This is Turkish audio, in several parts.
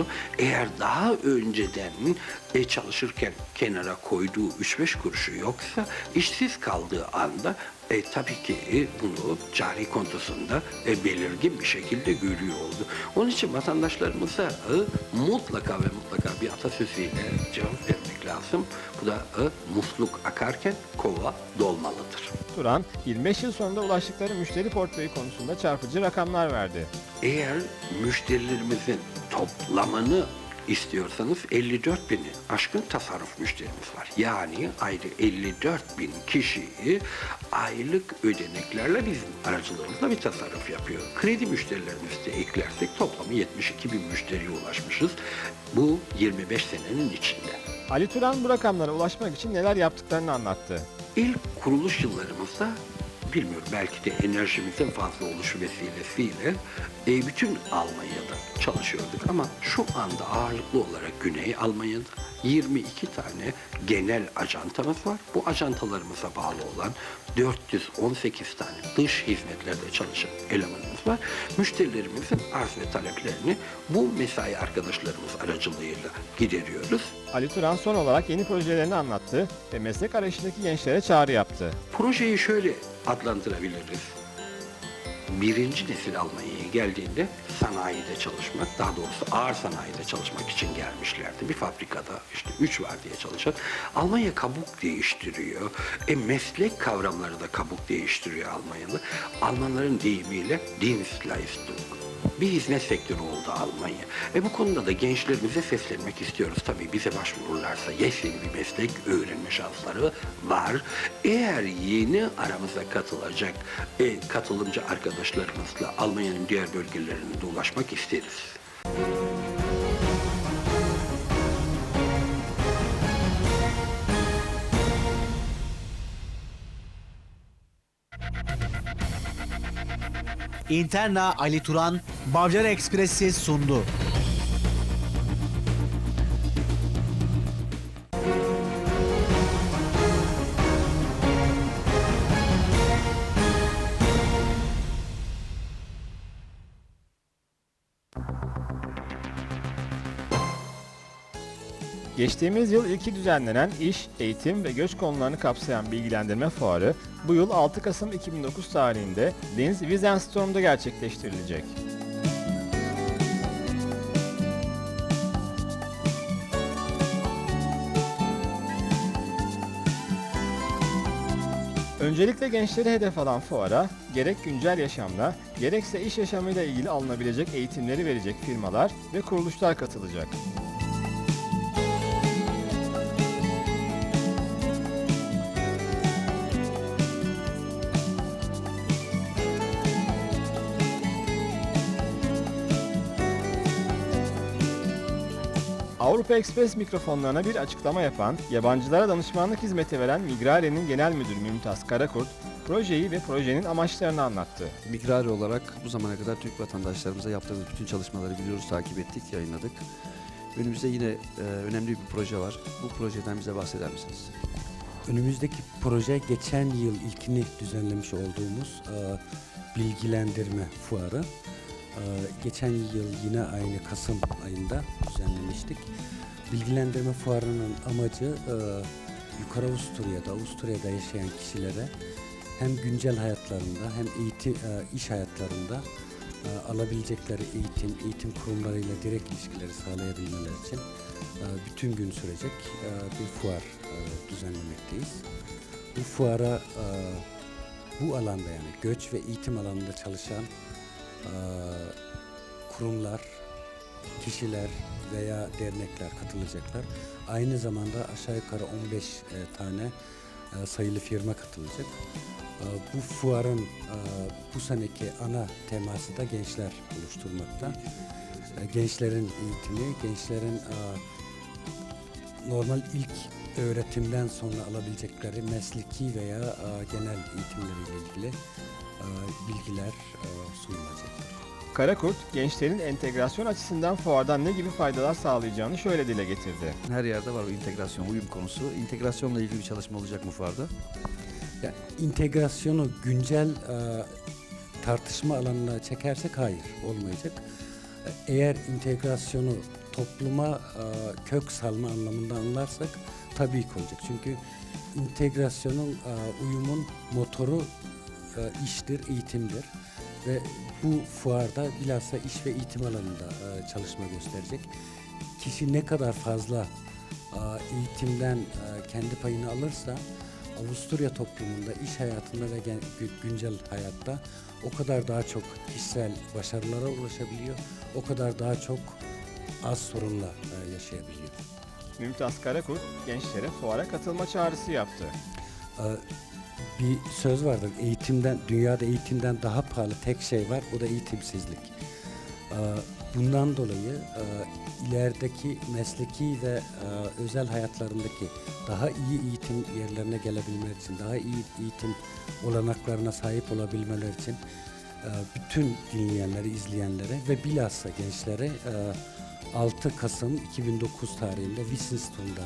oldu. Eğer daha önceden e, çalışırken kenara koyduğu 3-5 kuruşu yoksa işsiz kaldığı anda e, tabii ki e, bunu cari kontosunda e, belirgin bir şekilde görüyor oldu. Onun için vatandaşlarımıza e, mutlaka ve mutlaka bir atasözüyle cevap vermek lazım. Bu da e, musluk akarken kova dolmalıdır. Turan, 25 yıl sonunda ulaştıkları müşteri portföyü konusunda çarpıcı rakamlar verdi. Eğer müşterilerimizin toplamını istiyorsanız 54 bini aşkın tasarruf müşterimiz var. Yani ayrı 54 bin kişiyi aylık ödeneklerle bizim aracılığımızla bir tasarruf yapıyor. Kredi müşterilerimizi de eklersek toplamı 72 bin müşteriye ulaşmışız. Bu 25 senenin içinde. Ali Turan bu rakamlara ulaşmak için neler yaptıklarını anlattı. İlk kuruluş yıllarımızda bilmiyorum belki de enerjimizin fazla oluşu vesilesiyle e, bütün Almanya'da çalışıyorduk ama şu anda ağırlıklı olarak Güney Almanya'da 22 tane genel ajantamız var. Bu ajantalarımıza bağlı olan 418 tane dış hizmetlerde çalışan elemanımız var. Müşterilerimizin arz ve taleplerini bu mesai arkadaşlarımız aracılığıyla gideriyoruz. Ali Turan son olarak yeni projelerini anlattı ve meslek arayışındaki gençlere çağrı yaptı. Projeyi şöyle adlandırabiliriz. Birinci nesil Almanya'ya geldiğinde sanayide çalışmak, daha doğrusu ağır sanayide çalışmak için gelmişlerdi. Bir fabrikada işte üç var diye çalışan. Almanya kabuk değiştiriyor. E meslek kavramları da kabuk değiştiriyor Almanya'da. Almanların deyimiyle Dienstleistung. Bir hizmet sektörü oldu Almanya. Ve bu konuda da gençlerimize seslenmek istiyoruz. Tabii bize başvururlarsa yepyeni bir meslek öğrenme şansları var. Eğer yeni aramıza katılacak e, katılımcı arkadaşlarımızla Almanya'nın diğer bölgelerine de ulaşmak isteriz. Interna Ali Turan, Bavcar Ekspresi sundu. Geçtiğimiz yıl ilki düzenlenen iş, eğitim ve göç konularını kapsayan bilgilendirme fuarı bu yıl 6 Kasım 2009 tarihinde Linz Wiesenstrom'da gerçekleştirilecek. Öncelikle gençleri hedef alan fuara, gerek güncel yaşamla, gerekse iş yaşamıyla ilgili alınabilecek eğitimleri verecek firmalar ve kuruluşlar katılacak. Avrupa Express mikrofonlarına bir açıklama yapan, yabancılara danışmanlık hizmeti veren Migrare'nin genel müdürü Mümtaz Karakurt, projeyi ve projenin amaçlarını anlattı. Migrari olarak bu zamana kadar Türk vatandaşlarımıza yaptığımız bütün çalışmaları biliyoruz, takip ettik, yayınladık. Önümüzde yine e, önemli bir proje var. Bu projeden bize bahseder misiniz? Önümüzdeki proje geçen yıl ilkini düzenlemiş olduğumuz e, bilgilendirme fuarı. E, geçen yıl yine aynı Kasım ayında düzenlemiştik. Bilgilendirme fuarının amacı e, Yukarı Avusturya'da, Avusturya'da yaşayan kişilere hem güncel hayatlarında hem eğitim, e, iş hayatlarında e, alabilecekleri eğitim, eğitim kurumlarıyla direkt ilişkileri sağlayabilmeleri için bütün gün sürecek bir fuar düzenlemekteyiz. Bu fuara bu alanda yani göç ve eğitim alanında çalışan kurumlar, kişiler veya dernekler katılacaklar. Aynı zamanda aşağı yukarı 15 e, tane e, sayılı firma katılacak. E, Bu fuarın e, bu seneki ana teması da gençler oluşturmakta. Gençlerin eğitimi, gençlerin normal ilk öğretimden sonra alabilecekleri mesleki veya genel eğitimleriyle ilgili bilgiler e, sunulacaktır. Karakurt, gençlerin entegrasyon açısından fuardan ne gibi faydalar sağlayacağını şöyle dile getirdi. Her yerde var o integrasyon, uyum konusu. İntegrasyonla ilgili bir çalışma olacak mı fuarda? Ya, integrasyonu güncel e, tartışma alanına çekersek hayır olmayacak. E, Eğer integrasyonu topluma e, kök salma anlamında anlarsak tabii ki olacak. Çünkü integrasyonun, e, uyumun motoru e, iştir, eğitimdir. Ve bu fuarda bilhassa iş ve eğitim alanında e, çalışma gösterecek. Kişi ne kadar fazla e, eğitimden e, kendi payını alırsa Avusturya toplumunda, iş hayatında ve güncel hayatta o kadar daha çok kişisel başarılara ulaşabiliyor. O kadar daha çok az sorunla e, yaşayabiliyor. Mümtaz Karakurt gençlere fuara katılma çağrısı yaptı. Ee, bir söz vardır. Eğitimden, dünyada eğitimden daha pahalı tek şey var. O da eğitimsizlik. Ee, bundan dolayı e, ilerideki mesleki ve e, özel hayatlarındaki daha iyi eğitim yerlerine gelebilmeleri için, daha iyi eğitim olanaklarına sahip olabilmeleri için e, bütün dinleyenleri, izleyenlere ve bilhassa gençlere e, 6 Kasım 2009 tarihinde Wissenstone'da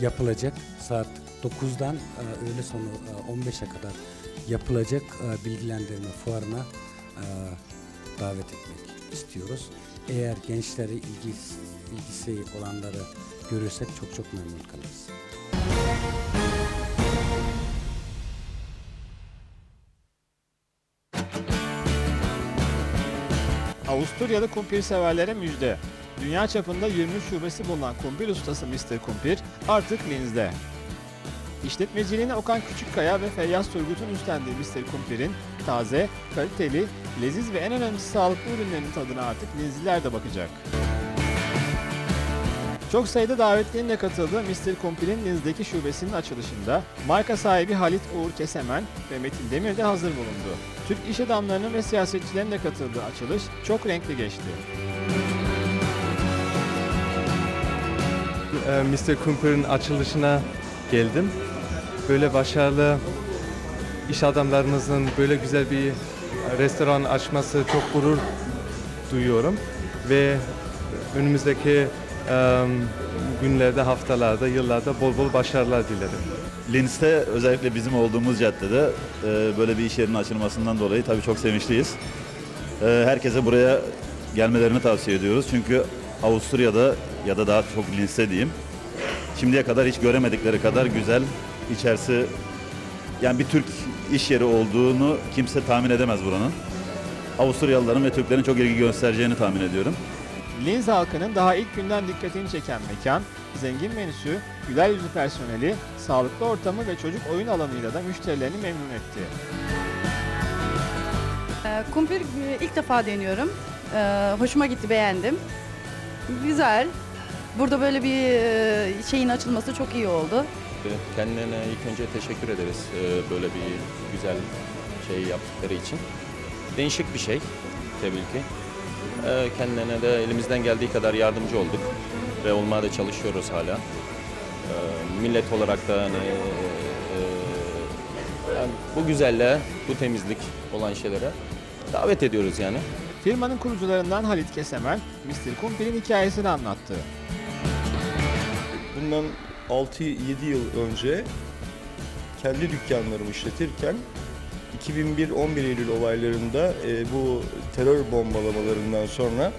yapılacak saat 9'dan e, öğle sonu e, 15'e kadar yapılacak e, bilgilendirme fuarına e, davet etmek istiyoruz. Eğer gençleri ilgisi, ilgisi olanları görürsek çok çok memnun kalırız. Avusturyalı kumpir severlere müjde. Dünya çapında 20 şubesi bulunan kumpir ustası Mr. Kumpir artık Linz'de. İşletmeciliğine Okan Küçükkaya ve Feyyaz Turgut'un üstlendiği Mr. Kumpir'in taze, kaliteli, leziz ve en önemlisi sağlıklı ürünlerinin tadına artık Linzliler de bakacak. Çok sayıda davetlinin de katıldığı Mr. Kumpir'in Linz'deki şubesinin açılışında marka sahibi Halit Uğur Kesemen ve Metin Demir de hazır bulundu. Türk iş adamlarının ve siyasetçilerin de katıldığı açılış çok renkli geçti. Mr. Cooper'ın açılışına geldim. Böyle başarılı iş adamlarımızın böyle güzel bir restoran açması çok gurur duyuyorum ve önümüzdeki em, günlerde, haftalarda, yıllarda bol bol başarılar dilerim. Linz'te özellikle bizim olduğumuz caddede e, böyle bir iş yerinin açılmasından dolayı tabii çok sevinçliyiz. E, herkese buraya gelmelerini tavsiye ediyoruz. Çünkü Avusturya'da ya da daha çok Linz'te diyeyim. Şimdiye kadar hiç göremedikleri kadar güzel içerisi yani bir Türk iş yeri olduğunu kimse tahmin edemez buranın. Avusturyalıların ve Türklerin çok ilgi göstereceğini tahmin ediyorum. Linz halkının daha ilk günden dikkatini çeken mekan, zengin menüsü, güler yüzlü personeli, sağlıklı ortamı ve çocuk oyun alanıyla da müşterilerini memnun etti. Ee, Kumpir e, ilk defa deniyorum. Ee, Hoşuma gitti, beğendim. Güzel. Burada böyle bir şeyin açılması çok iyi oldu. Kendilerine ilk önce teşekkür ederiz böyle bir güzel şey yaptıkları için. Değişik bir şey tabii ki. Kendilerine de elimizden geldiği kadar yardımcı olduk ve olmaya da çalışıyoruz hala. Millet olarak da hani yani bu güzelliğe, bu temizlik olan şeylere davet ediyoruz yani. Firmanın kurucularından Halit Kesemen, Mr. Kumpir'in hikayesini anlattı. Bundan 6-7 yıl önce kendi dükkanlarımı işletirken 2001-11 Eylül olaylarında e, bu terör bombalamalarından sonra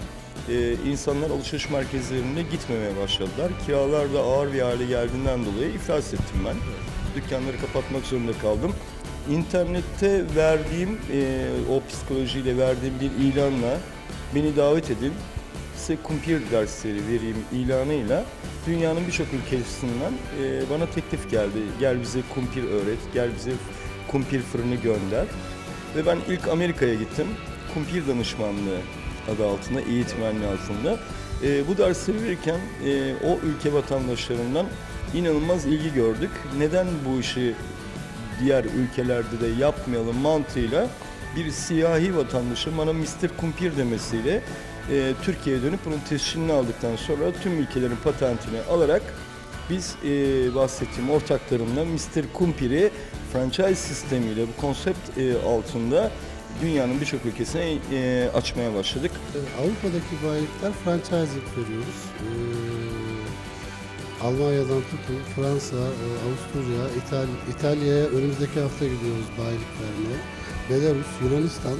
e, insanlar alışveriş merkezlerine gitmemeye başladılar. Kiralar da ağır bir hale geldiğinden dolayı iflas ettim ben. Dükkanları kapatmak zorunda kaldım. İnternette verdiğim, e, o psikolojiyle verdiğim bir ilanla beni davet edin. Size kumpir dersleri vereyim ilanıyla dünyanın birçok ülkesinden e, bana teklif geldi. Gel bize kumpir öğret, gel bize kumpir fırını gönder. Ve ben ilk Amerika'ya gittim. Kumpir danışmanlığı adı altında, eğitmenliği altında. E, bu dersleri verirken e, o ülke vatandaşlarından inanılmaz ilgi gördük. Neden bu işi diğer ülkelerde de yapmayalım mantığıyla bir siyahi vatandaşın bana Mr. Kumpir demesiyle e, Türkiye'ye dönüp bunun tescilini aldıktan sonra tüm ülkelerin patentini alarak biz e, bahsettiğim ortaklarımla Mr. Kumpir'i franchise sistemiyle bu konsept e, altında dünyanın birçok ülkesine e, açmaya başladık. Avrupa'daki bayilikler franchising veriyoruz. Ee, Almanya'dan tutun Fransa, e, Avusturya, İtalya, İtalya'ya önümüzdeki hafta gidiyoruz bayilik. Belarus, Yunanistan.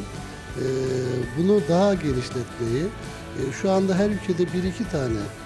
Ee, bunu daha genişletmeyi, E, Şu anda her ülkede bir iki tane